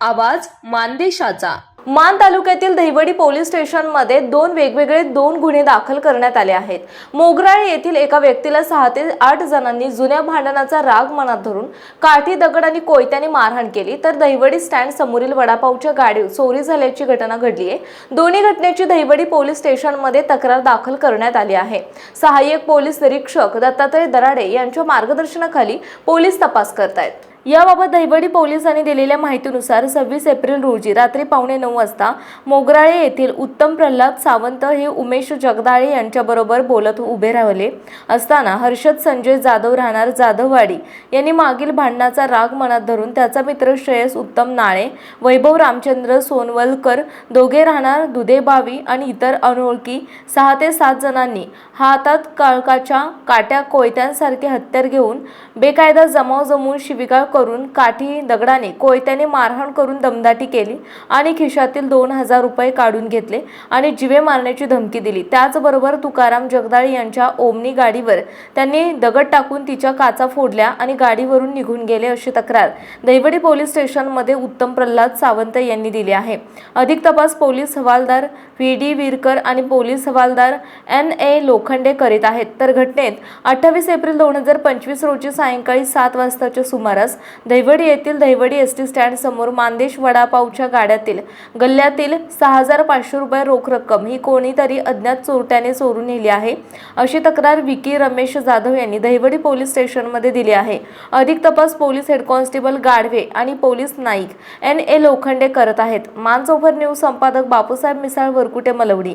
आवाज मानदेशाचा. मान तालुक्यातील दहिवडी पोलीस स्टेशनमध्ये दोन वेगवेगळे दोन गुन्हे दाखल करण्यात आले आहेत. मोगराळे येथील एका व्यक्तीला सहा ते आठ जणांनी जुन्या भांडणाचा राग मनात धरून काठी दगड आणि कोयत्याने मारहाण केली. तर दहिवडी स्टँड समोरील वडापावच्या गाडीवर चोरी झाल्याची घटना घडली आहे दोन्ही घटनेची दहिवडी पोलीस स्टेशनमध्ये तक्रार दाखल करण्यात आली आहे. सहाय्यक पोलीस निरीक्षक दत्तात्रय दराडे यांच्या मार्गदर्शनाखाली पोलीस तपास करतायत. याबाबत दहिवडी पोलिसांनी दिलेल्या माहितीनुसार सव्वीस एप्रिल रोजी रात्री पावणे नऊ वाजता मोगराळे येथील उत्तम प्रल्हाद सावंत हे उमेश जगदाळे यांच्याबरोबर बोलत उभे राहिले असताना हर्षद संजय जाधव राहणार जाधववाडी यांनी मागील भांडणाचा राग मनात धरून त्याचा मित्र श्रेयस उत्तम नाळे वैभव रामचंद्र सोनवलकर दोघे राहणार दुधेबावी आणि इतर अनोळखी सहा ते सात जणांनी हातात काळकाच्या काट्या कोयत्यांसारखे हत्यार घेऊन बेकायदा जमाव जमवून शिबिका करून काठी दगडाने कोयत्याने मारहाण करून दमदाटी केली आणि खिशातील दोन हजार रुपये काढून घेतले आणि जिवे मारण्याची धमकी दिली. त्याचबरोबर तुकाराम जगदाळे यांच्या ओमनी गाडीवर त्यांनी दगड टाकून तिच्या काचा फोडल्या आणि गाडीवरून निघून गेले अशी तक्रार दैवडी पोलीस स्टेशनमध्ये उत्तम प्रल्हाद सावंत यांनी दिली आहे. अधिक तपास पोलीस हवालदार व्ही डी विरकर आणि पोलीस हवालदार एन ए लोखंडे करीत आहेत. तर घटनेत अठ्ठावीस एप्रिल दोन हजार पंचवीस रोजी सायंकाळी सात वाजताच्या सुमारास दहिवडी येथील दहिवडी एस टी स्टँड समोर मानदेश वडापावच्या गाड्यातील गल्ल्यातील सहा हजार पाचशे रुपये रोख रक्कम ही कोणीतरी अज्ञात चोरट्याने चोरून नेली आहे. अशी तक्रार विकी रमेश जाधव यांनी दहिवडी पोलीस स्टेशनमध्ये दिली आहे. अधिक तपास पोलीस हेड कॉन्स्टेबल गाढवे आणि police Naik N A Lokhande करत आहेत. मानसोफर न्यूज संपादक बापूसाहेब मिसाळ वरकुटे मलवडी.